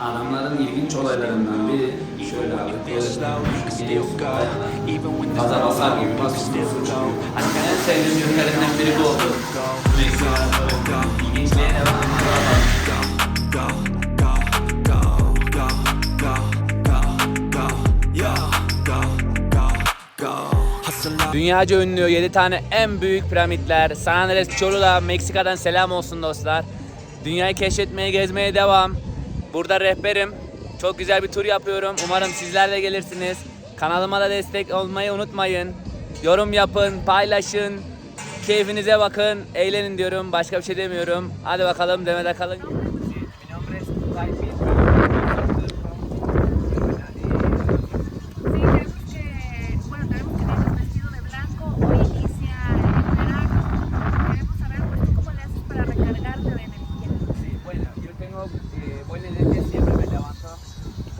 Adamların ilginç olaylarından biri şöyle abi. Ayağına. Gaza basar gibi basıyorsun. En sevdiğim yönlerinden biri bu oldu. İlginçliğe ne var? Dünyaca ünlü 7 tane en büyük piramitler. San Andres Cholula, Meksika'dan selam olsun dostlar. Dünyayı keşfetmeye, gezmeye devam. Burada rehberim. Çok güzel bir tur yapıyorum. Umarım sizler de gelirsiniz. Kanalıma da destek olmayı unutmayın. Yorum yapın, paylaşın. Keyfinize bakın, eğlenin diyorum. Başka bir şey demiyorum. Hadi bakalım demede kalın.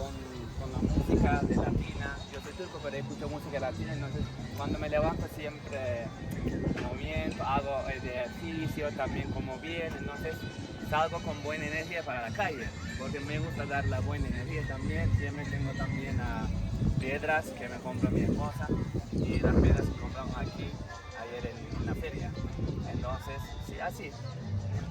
Con, la música de latina. Yo soy turco, pero escucho música latina, entonces cuando me levanto siempre movimiento, hago ejercicio, también como bien, entonces salgo con buena energía para la calle, porque me gusta dar la buena energía también. Siempre tengo también a piedras que me compra mi esposa y las piedras que compramos aquí ayer en, en la feria. Entonces, sí, así.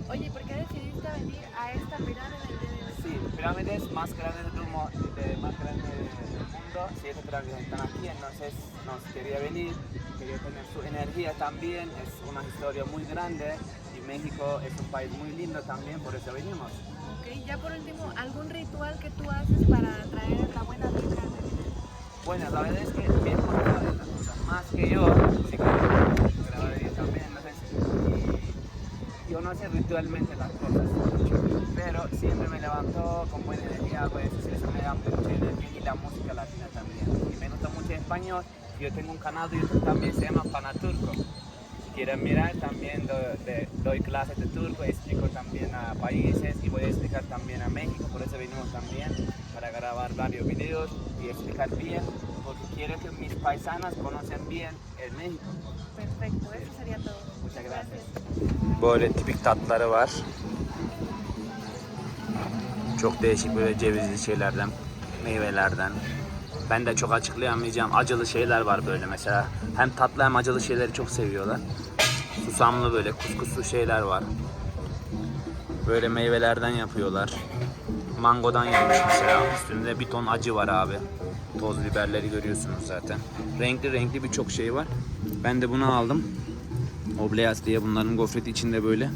Oye, ¿por qué decidiste venir a esta pirámide de Sí, pirámides más grandes del mundo, de, más grandes del mundo, siete pirámides están aquí, entonces nos quería venir, quería tener su energía también, es una historia muy grande y México es un país muy lindo también, por eso venimos. Ok, ya por último, ¿algún ritual que tú haces para traer la buena vibra? Bueno, la verdad es que esposa sabe las cosas más que yo, no sé ritualmente las cosas, pero siempre me levanto con buena energía, pues eso me da mucha energía y la música latina también. Y me gusta mucho el español, yo tengo un canal de YouTube también, se llama Panaturco. Si quieren mirar, también doy clases de turco, explico también a países y voy a explicar también a México, por eso venimos también para grabar varios videos y explicar bien, porque quiero que mis paisanas conozcan bien el México. Perfecto, eso sería todo. Muchas gracias. Böyle tipik tatları var. Çok değişik böyle cevizli şeylerden, meyvelerden. Ben de çok açıklayamayacağım. Acılı şeyler var böyle mesela. Hem tatlı hem acılı şeyleri çok seviyorlar. Susamlı böyle kuskuslu şeyler var. Böyle meyvelerden yapıyorlar. Mangodan yapmış mesela. Üstünde bir ton acı var abi. Toz biberleri görüyorsunuz zaten. Renkli renkli birçok şey var. Ben de bunu aldım. Obleyas diye bunların gofreti içinde böyle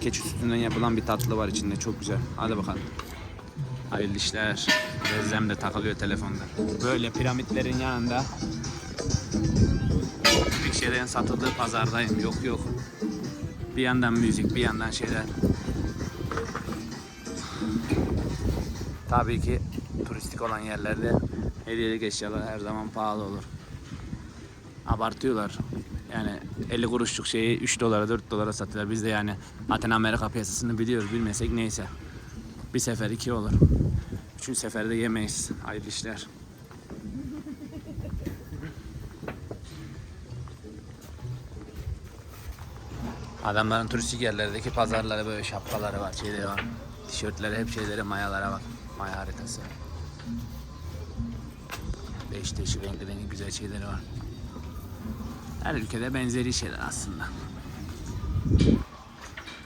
keçi sütünden yapılan bir tatlı var içinde çok güzel. Hadi bakalım. Hayırlı işler. Rezem de takılıyor telefonda. Böyle piramitlerin yanında bir şeylerin satıldığı pazardayım. Yok yok. Bir yandan müzik, bir yandan şeyler. Tabii ki turistik olan yerlerde hediyelik eşyalar her zaman pahalı olur. Abartıyorlar. Yani 50 kuruşluk şeyi 3 dolara 4 dolara satıyorlar. Biz de yani Latin Amerika piyasasını biliyoruz. Bilmesek neyse. Bir sefer iki olur. Üçüncü seferde yemeyiz. Hayırlı işler. Adamların turistik yerlerdeki pazarları böyle şapkaları var, şeyleri var. Tişörtleri hep şeyleri, mayalara bak. Maya haritası. Değişik değişik renkli renkli güzel şeyleri var. Her ülkede benzeri şeyler aslında.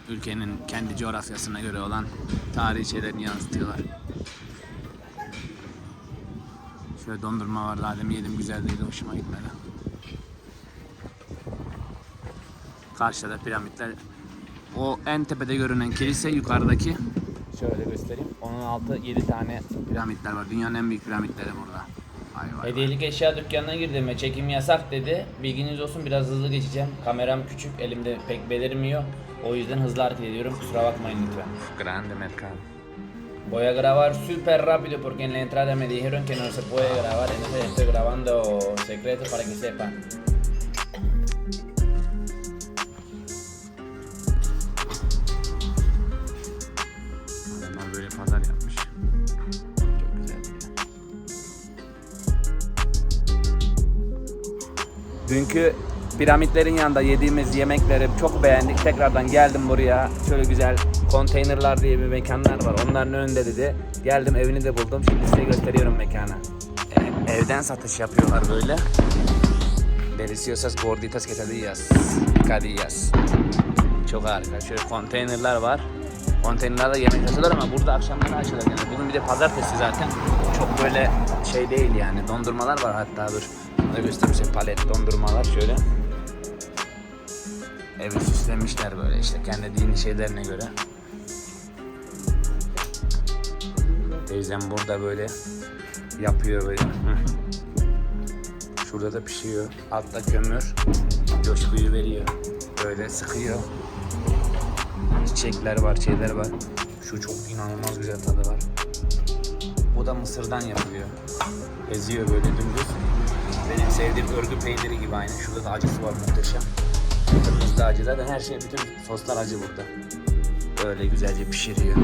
Ülkenin kendi coğrafyasına göre olan tarihi şeylerini yansıtıyorlar. Şöyle dondurma vardı, Adem yedim güzel değildi, hoşuma gitmedi. Karşıda piramitler. O en tepede görünen kilise yukarıdaki. Şöyle göstereyim. Onun altı 7 tane piramitler var. Dünyanın en büyük piramitleri burada. Vay vay vay. Hediyelik eşya dükkanına girdim ve çekim yasak dedi. Bilginiz olsun biraz hızlı geçeceğim. Kameram küçük, elimde pek belirmiyor. O yüzden hızlı hareket ediyorum. Kusura bakmayın lütfen. Grande mercado. Voy a grabar súper rápido porque en la entrada me dijeron que no se puede grabar, entonces estoy grabando secreto para que sepan. Dünkü piramitlerin yanında yediğimiz yemekleri çok beğendik. Tekrardan geldim buraya. Şöyle güzel konteynerlar diye bir mekanlar var. Onların önünde dedi. Geldim evini de buldum. Şimdi size gösteriyorum mekanı. E, evden satış yapıyorlar böyle. Deliciosas gorditas quesadillas. Cadillas. Çok harika. Şöyle konteynerler var. Konteynerlerde yemek açılır ama burada akşamları açılır yani. Bugün bir de pazartesi zaten. Çok böyle şey değil yani. Dondurmalar var hatta dur. Da göstereyim palet dondurmalar şöyle. Evi süslemişler böyle işte kendi dini şeylerine göre. Teyzem burada böyle yapıyor böyle. Şurada da pişiyor. Altta kömür. Coşkuyu veriyor. Böyle sıkıyor. Çiçekler var, şeyler var. Şu çok inanılmaz güzel tadı var. Bu da mısırdan yapılıyor. Eziyor böyle dümdüz. Benim sevdiğim örgü peyniri gibi aynı. Şurada da acısı var muhteşem. Kırmızı acı. Zaten her şey, bütün soslar acı burada. Böyle güzelce pişiriyor.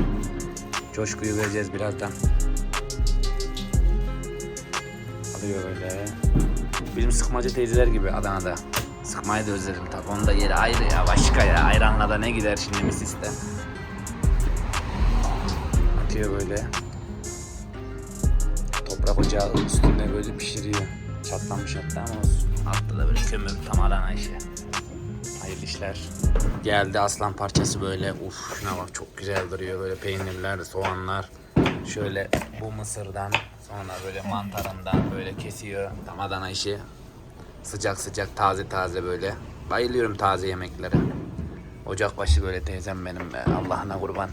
Coşkuyu vereceğiz birazdan. Alıyor böyle. Bizim sıkmacı teyzeler gibi Adana'da. Sıkmayı da özledim tabii. Onun da yeri ayrı ya. Başka ya. Ayranla da ne gider şimdi misiste. Atıyor böyle. Toprak ocağı üstünde böyle pişiriyor. Çatlamış hatta ama olsun. Da böyle kömür tam Adana işi. Hayırlı işler. Geldi aslan parçası böyle. Uf şuna bak çok güzel duruyor. Böyle peynirler, soğanlar. Şöyle bu mısırdan sonra böyle mantarından böyle kesiyor. Tam Adana işi. Sıcak sıcak taze taze böyle. Bayılıyorum taze yemeklere. Ocakbaşı böyle teyzem benim be. Allah'ına kurban.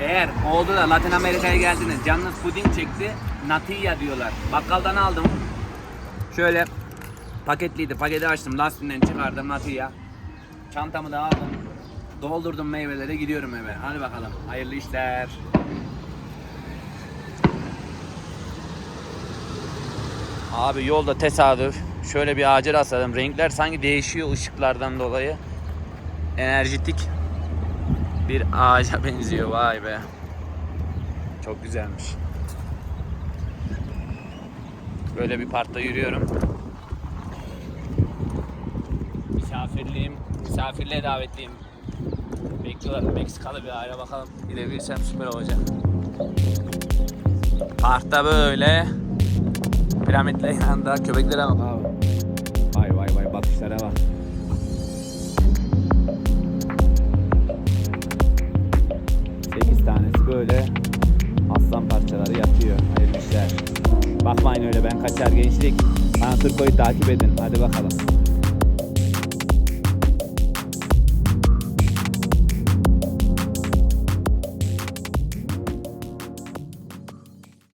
Eğer oldu da Latin Amerika'ya geldiniz canınız puding çekti natilla diyorlar. Bakkaldan aldım. Şöyle paketliydi. Paketi açtım. Lastiğinden çıkardım natilla. Çantamı da aldım. Doldurdum meyveleri gidiyorum eve. Hadi bakalım. Hayırlı işler. Abi yolda tesadüf. Şöyle bir ağaca rastladım. Renkler sanki değişiyor ışıklardan dolayı. Enerjitik bir ağaca benziyor. Vay be. Çok güzelmiş. Böyle bir parkta yürüyorum. Misafirliğim, misafirliğe davetliyim. Bekliyorlar Meksikalı bir aile bakalım. Gidebilirsem süper olacak. Parkta böyle piramitle yanında köpeklere bak abi. Vay vay vay bakışlara bak. Tanesi böyle aslan parçaları yatıyor. Hayırlı işler. Bakmayın öyle ben kaçar gençlik. Bana Turko'yu takip edin. Hadi bakalım.